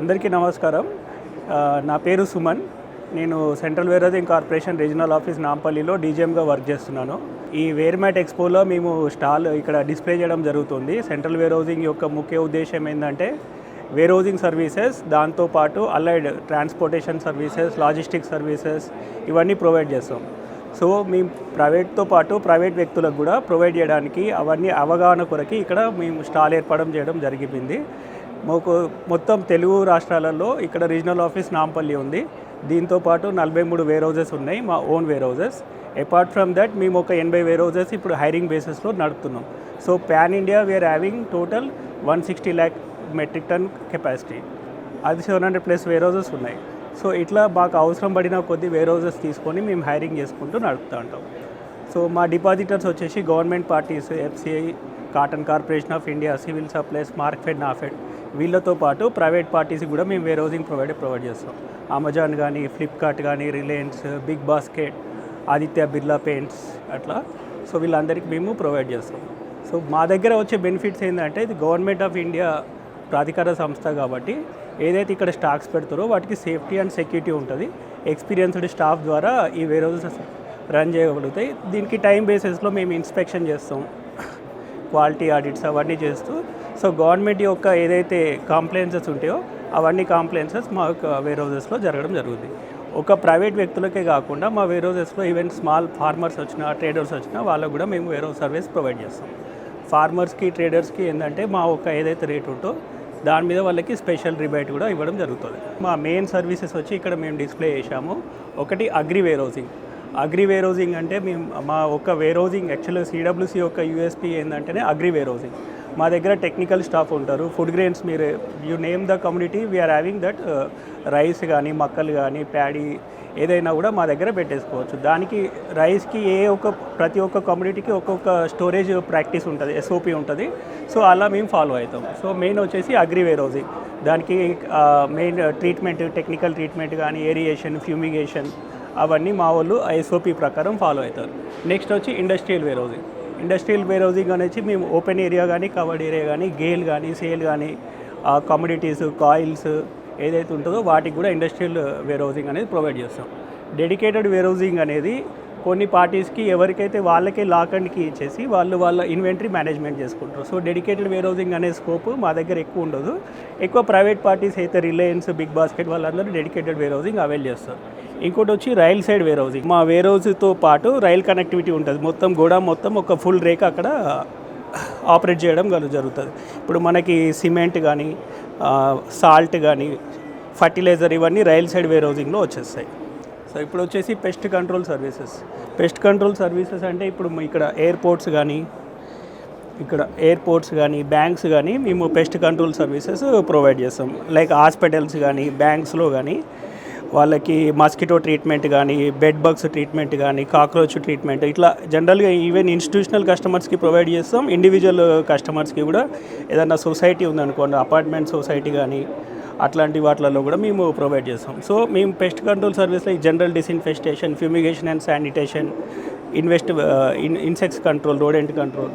అందరికీ నమస్కారం. నా పేరు సుమన్. నేను central warehousing corporation regional office నాంపల్లిలో డీజీఎంగా వర్క్ చేస్తున్నాను. ఈ వేర్మ్యాట్ ఎక్స్పోలో మేము స్టాల్ ఇక్కడ డిస్ప్లే చేయడం జరుగుతుంది. సెంట్రల్ వేరోజింగ్ యొక్క ముఖ్య ఉద్దేశం ఏంటంటే వేరోజింగ్ సర్వీసెస్ దాంతోపాటు allied transportation services logistic services ఇవన్నీ ప్రొవైడ్ చేస్తాం. సో మేము ప్రైవేట్తో పాటు ప్రైవేట్ వ్యక్తులకు కూడా ప్రొవైడ్ చేయడానికి అవన్నీ అవగాహన కొరకి ఇక్కడ మేము స్టాల్ ఏర్పడడం చేయడం జరిగింది. మాకు మొత్తం తెలుగు రాష్ట్రాలలో ఇక్కడ రీజనల్ ఆఫీస్ నాంపల్లి ఉంది. దీంతో పాటు నలభై మూడు వేర్ హౌజెస్ ఉన్నాయి మా own warehouses. Apart from that మేము ఒక ఎనభై వేర్ హౌజెస్ ఇప్పుడు హైరింగ్ బేసిస్లో నడుపుతున్నాం. So pan India we are having total one sixty lakh metric ton capacity అది seven hundred plus warehouses ఉన్నాయి. సో ఇట్లా మాకు అవసరం పడిన కొద్ది వేర్ హౌజెస్ తీసుకొని మేము హైరింగ్ చేసుకుంటూ నడుపుతూ ఉంటాం. సో మా డిపాజిటర్స్ వచ్చేసి government parties FCI cotton corporation of India civil supplies Markfed Nafed వీళ్ళతో పాటు ప్రైవేట్ పార్టీస్ కూడా మేము వేరే హౌసింగ్ ప్రొవైడ్ ప్రొవైడ్ చేస్తాం. అమెజాన్ కానీ ఫ్లిప్కార్ట్ కానీ Reliance big basket Aditya Birla paints అట్లా. సో వీళ్ళందరికీ మేము ప్రొవైడ్ చేస్తాం. సో మా దగ్గర వచ్చే బెనిఫిట్స్ ఏంటంటే ఇది గవర్నమెంట్ ఆఫ్ ఇండియా ప్రాధికార సంస్థ కాబట్టి ఏదైతే ఇక్కడ స్టాక్స్ పెడతారో వాటికి సేఫ్టీ అండ్ సెక్యూరిటీ ఉంటుంది. ఎక్స్పీరియన్స్డ్ స్టాఫ్ ద్వారా ఈ వేర్ రన్ చేయగలుగుతాయి. దీనికి టైం బేసిస్లో మేము ఇన్స్పెక్షన్ చేస్తాం. క్వాలిటీ ఆడిట్స్ అవన్నీ చేస్తూ సో గవర్నమెంట్ యొక్క ఏదైతే కాంప్లైన్సెస్ ఉంటాయో అవన్నీ కాంప్లైన్సెస్ మా యొక్క వేర్ హౌసెస్లో జరగడం జరుగుతుంది ఒక ప్రైవేట్ వ్యక్తులకే కాకుండా మా వేర్ హౌసెస్లో ఈవెన్ స్మాల్ ఫార్మర్స్ వచ్చినా ట్రేడర్స్ వచ్చినా వాళ్ళకు కూడా మేము వేర్ హౌస్ సర్వీస్ ప్రొవైడ్ చేస్తాం ఫార్మర్స్కి ట్రేడర్స్కి ఏంటంటే మా ఒక ఏదైతే రేట్ ఉంటో దాని మీద వాళ్ళకి స్పెషల్ రిబేట్ కూడా ఇవ్వడం జరుగుతుంది. మా మెయిన్ సర్వీసెస్ వచ్చి ఇక్కడ మేము డిస్ప్లే చేశాము. ఒకటి agri warehousing agri warehousing అంటే మేము మా ఒక వేర్ హౌసింగ్ యాక్చువల్గా సిడబ్ల్యూసి యొక్క యూఎస్పీ ఏంటంటేనే అగ్రి వేర్ హౌసింగ్ మా దగ్గర టెక్నికల్ స్టాఫ్ ఉంటారు. ఫుడ్ గ్రెయిన్స్ మీరు you name the community we are having that rice కానీ మక్కలు కానీ ప్యాడీ ఏదైనా కూడా మా దగ్గర పెట్టేసుకోవచ్చు. దానికి రైస్కి ఏ ఒక్క ప్రతి ఒక్క కమ్యూనిటీకి ఒక్కొక్క స్టోరేజ్ ప్రాక్టీస్ ఉంటుంది ఎస్ఓపి ఉంటుంది. సో అలా మేము ఫాలో అవుతాం. సో మెయిన్ వచ్చేసి అగ్రి దానికి మెయిన్ ట్రీట్మెంట్ టెక్నికల్ ట్రీట్మెంట్ కానీ ఏరియేషన్ ఫ్యూమిగేషన్ అవన్నీ మా వాళ్ళు ఎస్ఓపి ప్రకారం ఫాలో అవుతారు. నెక్స్ట్ వచ్చి ఇండస్ట్రియల్ వేరోజీ ఇండస్ట్రియల్ వేర్ హౌసింగ్ అనేసి మేము ఓపెన్ ఏరియా కానీ కవర్డ్ ఏరియా కానీ గేల్ కానీ సేల్ కానీ కమోడిటీస్ కాయిల్స్ ఏదైతే ఉంటుందో వాటికి కూడా ఇండస్ట్రియల్ వేర్ హౌసింగ్ అనేది ప్రొవైడ్ చేస్తాం. డెడికేటెడ్ వేర్ హౌసింగ్ అనేది కొన్ని పార్టీస్కి ఎవరికైతే వాళ్ళకే లాక్ అండ్ కీ ఇచ్చేసి వాళ్ళు వాళ్ళ ఇన్వెంటరీ మేనేజ్మెంట్ చేసుకుంటారు. సో డెడికేటెడ్ వేర్ హౌసింగ్ అనే స్కోప్ మా దగ్గర ఎక్కువ ఉండదు. ఎక్కువ ప్రైవేట్ పార్టీస్ అయితే రిలయన్స్ బిగ్ బాస్కెట్ వాళ్ళందరూ డెడికేటెడ్ వేర్ హౌసింగ్ అవైల్ చేస్తారు. ఇంకోటి వచ్చి రైల్ సైడ్ వేర్ హౌసింగ్ మా వేర్ హౌస్తో పాటు రైల్ కనెక్టివిటీ ఉంటుంది. మొత్తం కూడా మొత్తం ఒక ఫుల్ రేక్ అక్కడ ఆపరేట్ చేయడం గల- జరుగుతుంది. ఇప్పుడు మనకి సిమెంట్ కానీ సాల్ట్ కానీ ఫర్టిలైజర్ ఇవన్నీ రైల్ సైడ్ వేర్ హౌసింగ్లో వచ్చేస్తాయి. సో ఇప్పుడు వచ్చేసి pest control services pest control services అంటే ఇప్పుడు ఇక్కడ ఎయిర్పోర్ట్స్ కానీ ఇక్కడ ఎయిర్పోర్ట్స్ కానీ బ్యాంక్స్ కానీ మేము పెస్ట్ కంట్రోల్ సర్వీసెస్ ప్రొవైడ్ చేస్తాం. లైక్ హాస్పిటల్స్ కానీ బ్యాంక్స్లో కానీ వాళ్ళకి మస్కిటో ట్రీట్మెంట్ కానీ బెడ్ బగ్స్ ట్రీట్మెంట్ కానీ కాక్రోచ్ ట్రీట్మెంట్ ఇట్లా జనరల్గా ఈవెన్ ఇన్స్టిట్యూషనల్ కస్టమర్స్కి ప్రొవైడ్ చేస్తాం. ఇండివిజువల్ కస్టమర్స్కి కూడా ఏదైనా సొసైటీ ఉందనుకోండి అపార్ట్మెంట్ సొసైటీ కానీ అట్లాంటి వాటిలలో కూడా మేము ప్రొవైడ్ చేస్తాం. సో మేము పెస్ట్ కంట్రోల్ సర్వీస్లో like general disinfestation fumigation and sanitation invest in insects control rodent control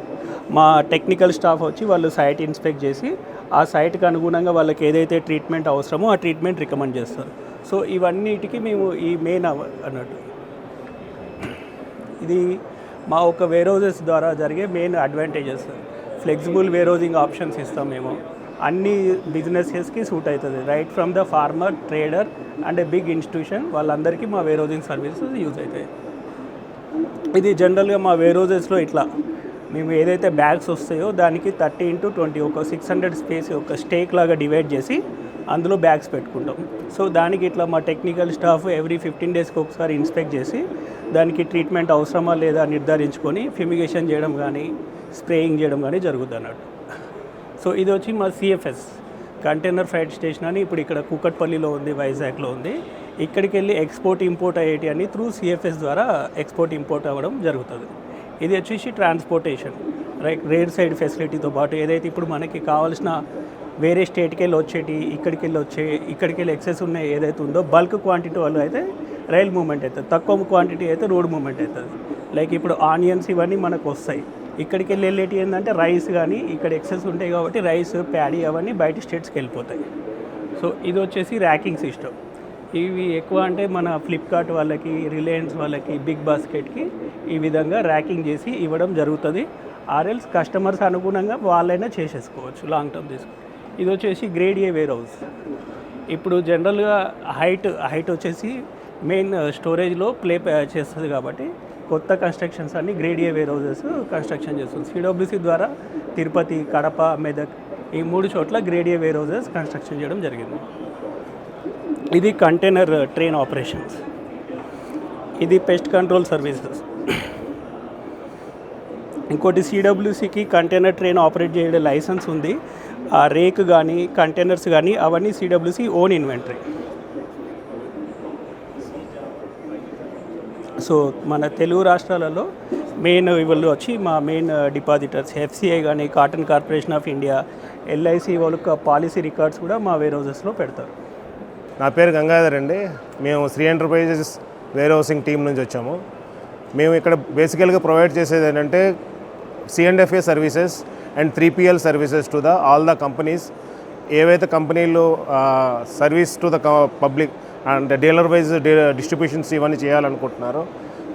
మా టెక్నికల్ స్టాఫ్ వచ్చి వాళ్ళు సైట్ ఇన్స్పెక్ట్ చేసి ఆ సైట్కి అనుగుణంగా వాళ్ళకి ఏదైతే ట్రీట్మెంట్ అవసరమో ఆ ట్రీట్మెంట్ రికమెండ్ చేస్తారు. సో ఇవన్నిటికీ మేము ఈ మెయిన్ అన్నట్టు. ఇది మా ఒక వేరోజెస్ ద్వారా జరిగే main advantages flexible warehousing options ఇస్తాం మేము. అన్ని బిజినెసెస్కి సూట్ అవుతుంది. Right from the farmer trader and a big institution వాళ్ళందరికీ మా వేరోజింగ్ సర్వీసెస్ యూజ్ అవుతాయి. ఇది జనరల్గా మా వేరోజెస్లో ఇట్లా. మేము ఏదైతే బ్యాగ్స్ వస్తాయో దానికి థర్టీ ఇంటూ ట్వంటీ ఒక సిక్స్ హండ్రెడ్ స్పేస్ ఒక స్టేక్ లాగా డివైడ్ చేసి అందులో బ్యాగ్స్ పెట్టుకుంటాం. సో దానికి ఇట్లా మా టెక్నికల్ స్టాఫ్ ఎవ్రీ ఫిఫ్టీన్ డేస్కి ఒకసారి ఇన్స్పెక్ట్ చేసి దానికి ట్రీట్మెంట్ అవసరమా లేదా నిర్ధారించుకొని ఫ్యూమిగేషన్ చేయడం కానీ స్ప్రేయింగ్ చేయడం కానీ జరుగుతుంది అన్నట్టు సో ఇది వచ్చి మా సిఎఫ్ఎస్ కంటైనర్ ఫ్రైట్ స్టేషన్ అని ఇప్పుడు ఇక్కడ కూకట్పల్లిలో ఉంది వైజాగ్లో ఉంది. ఇక్కడికి వెళ్ళి ఎక్స్పోర్ట్ ఇంపోర్ట్ అయ్యేటి అని త్రూ సిఎఫ్ఎస్ ద్వారా ఎక్స్పోర్ట్ ఇంపోర్ట్ అవ్వడం జరుగుతుంది. ఇది వచ్చేసి ట్రాన్స్పోర్టేషన్ రైట్ రేడ్ సైడ్ ఫెసిలిటీతో పాటు ఏదైతే ఇప్పుడు మనకి కావాల్సిన వేరే స్టేట్కి వెళ్ళి వచ్చేటి ఇక్కడికి వెళ్ళి వచ్చే ఇక్కడికి వెళ్ళి ఎక్సెస్ ఉన్నాయి ఏదైతే ఉందో బల్క్ క్వాంటిటీ వల్ల అయితే రైల్ మూమెంట్ అవుతుంది తక్కువ క్వాంటిటీ అయితే రోడ్ మూమెంట్ అవుతుంది లైక్ ఇప్పుడు ఆనియన్స్ ఇవన్నీ మనకు వస్తాయి. ఇక్కడికి వెళ్ళి వెళ్ళేటి ఏంటంటే రైస్ కానీ ఇక్కడ ఎక్సెస్ ఉంటాయి కాబట్టి రైస్ ప్యాడీ అవన్నీ బయట స్టేట్స్కి వెళ్ళిపోతాయి. సో ఇది వచ్చేసి ర్యాకింగ్ సిస్టమ్. ఇవి ఎక్కువ అంటే మన ఫ్లిప్కార్ట్ వాళ్ళకి రిలయన్స్ వాళ్ళకి బిగ్ బాస్కెట్కి ఈ విధంగా ర్యాకింగ్ చేసి ఇవ్వడం జరుగుతుంది. ఆర్ఎల్స్ కస్టమర్స్ అనుగుణంగా వాళ్ళైనా చేసేసుకోవచ్చు లాంగ్ టర్మ్ తీసుకు ఇది వచ్చేసి గ్రేడ్ ఏ వేర్ హౌస్ ఇప్పుడు జనరల్గా హైట్ హైట్ వచ్చేసి మెయిన్ స్టోరేజ్లో ప్లే చేస్తుంది కాబట్టి కొత్త కన్స్ట్రక్షన్స్ అన్ని grade A warehouses construction చేస్తుంది సిడబ్ల్యూసి ద్వారా తిరుపతి కడప మెదక్ ఈ మూడు చోట్ల grade A warehouses construction చేయడం జరిగింది. ఇది కంటైనర్ ట్రైన్ ఆపరేషన్స్ ఇది పెస్ట్ కంట్రోల్ సర్వీసెస్ ఇంకోటి సిడబ్ల్యూసీకి కంటైనర్ ట్రైన్ ఆపరేట్ చేయడం లైసెన్స్ ఉంది. ఆ రేక్ కానీ కంటైనర్స్ కానీ అవన్నీ సిడబ్ల్యూసి ఓన్ ఇన్వెంటరీ సో మన తెలుగు రాష్ట్రాలలో మెయిన్ ఇవాళ వచ్చి మా మెయిన్ డిపాజిటర్స్ ఎఫ్సిఐ కానీ cotton corporation of India LIC వాళ్ళకి పాలసీ రికార్డ్స్ కూడా మా వేర్ హౌసెస్లో పెడతారు. నా పేరు గంగాధర్ అండి. మేము Shri enterprises warehousing team నుంచి వచ్చాము. మేము ఇక్కడ బేసికల్గా ప్రొవైడ్ చేసేది ఏంటంటే C and FA services and three PL services to the all the companies. ఏవైతే కంపెనీలు service to the public and dealer wise distributions ఇవన్నీ చేయాలనుకుంటున్నారో.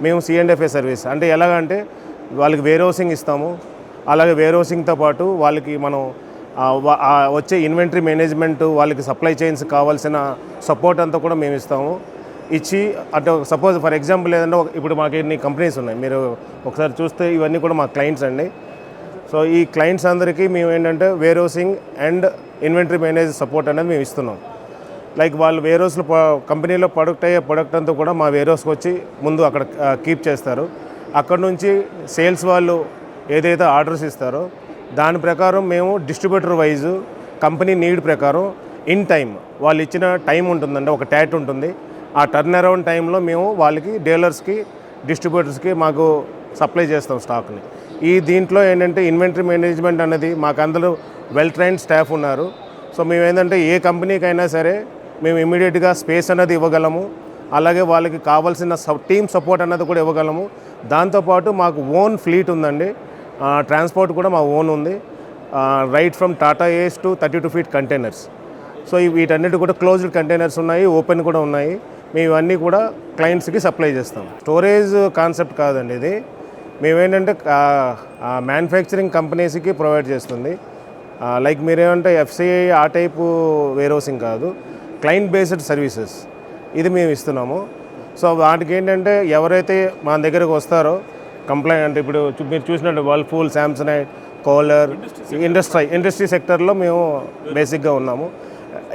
మేము సిఎండ్ఎఫ్ఏ సర్వీస్. అంటే ఎలాగంటే వాళ్ళకి వేర్ హౌసింగ్ ఇస్తాము. అలాగే వేర్ హౌసింగ్తో పాటు వాళ్ళకి మనం వచ్చే ఇన్వెంటరీ మేనేజ్మెంట్ వాళ్ళకి సప్లై చైన్స్ కావాల్సిన సపోర్ట్ అంతా కూడా మేము ఇస్తాము. ఇచ్చి అటు సపోజ్ ఫర్ ఎగ్జాంపుల్ ఏదంటే ఇప్పుడు మాకు ఎన్ని కంపెనీస్ ఉన్నాయి. మీరు ఒకసారి చూస్తే ఇవన్నీ కూడా మా క్లయింట్స్ అండి. సో ఈ క్లయింట్స్ అందరికీ మేము ఏంటంటే warehousing and inventory manage support అనేది మేము ఇస్తున్నాం. లైక్ వాళ్ళు వేరోస్లు కంపెనీలో ప్రొడక్ట్ అయ్యే ప్రొడక్ట్ అంతా కూడా మా వేరోస్కి వచ్చి ముందు అక్కడ కీప్ చేస్తారు. అక్కడ నుంచి సేల్స్ వాళ్ళు ఏదైతే ఆర్డర్స్ ఇస్తారో దాని ప్రకారం మేము డిస్ట్రిబ్యూటర్ వైజ్ కంపెనీ నీడ్ ప్రకారం ఇన్ టైం వాళ్ళు ఇచ్చిన టైం ఉంటుందండి ఒక ట్యాట్ ఉంటుంది. ఆ టర్న్ అరౌండ్ టైంలో మేము వాళ్ళకి డీలర్స్కి డిస్ట్రిబ్యూటర్స్కి మాకు సప్లై చేస్తాం స్టాక్ని ఈ దీంట్లో ఏంటంటే ఇన్వెంటరీ మేనేజ్మెంట్ అనేది మాకు అందరూ వెల్ ట్రైన్ స్టాఫ్ ఉన్నారు. సో మేము ఏంటంటే ఏ కంపెనీకైనా సరే మేము ఇమీడియట్గా స్పేస్ అనేది ఇవ్వగలము. అలాగే వాళ్ళకి కావాల్సిన టీమ్ సపోర్ట్ అన్నది కూడా ఇవ్వగలము. దాంతోపాటు మాకు ఓన్ ఫ్లీట్ ఉందండి. ట్రాన్స్పోర్ట్ కూడా మా ఓన్ ఉంది. Right from Tata ace to thirty two feet containers so వీటన్నిటి కూడా క్లోజ్డ్ కంటైనర్స్ ఉన్నాయి ఓపెన్ కూడా ఉన్నాయి. మేము ఇవన్నీ కూడా క్లయింట్స్కి సప్లై చేస్తాం. స్టోరేజ్ కాన్సెప్ట్ కాదండి ఇది. మేమేంటంటే మ్యానుఫ్యాక్చరింగ్ కంపెనీస్కి ప్రొవైడ్ చేస్తుంది. లైక్ మీరేమంటే ఎఫ్సిఐ ఆ టైపు వేర్ హౌసింగ్ కాదు. క్లయింట్ బేస్డ్ సర్వీసెస్ ఇది మేము ఇస్తున్నాము. సో వాటికి ఏంటంటే ఎవరైతే మన దగ్గరకు వస్తారో కంప్లైంట్ అంటే ఇప్పుడు మీరు చూసినట్టు Whirlpool Samsonite Kohler industry industry సెక్టర్లో మేము బేసిక్గా ఉన్నాము.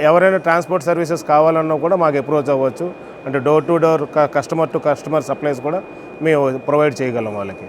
ఎవరైనా ట్రాన్స్పోర్ట్ సర్వీసెస్ కావాలన్నా కూడా మాకు అప్రోచ్ అవ్వచ్చు. అంటే door to door customer to customer supplies కూడా మేము ప్రొవైడ్ చేయగలం వాళ్ళకి.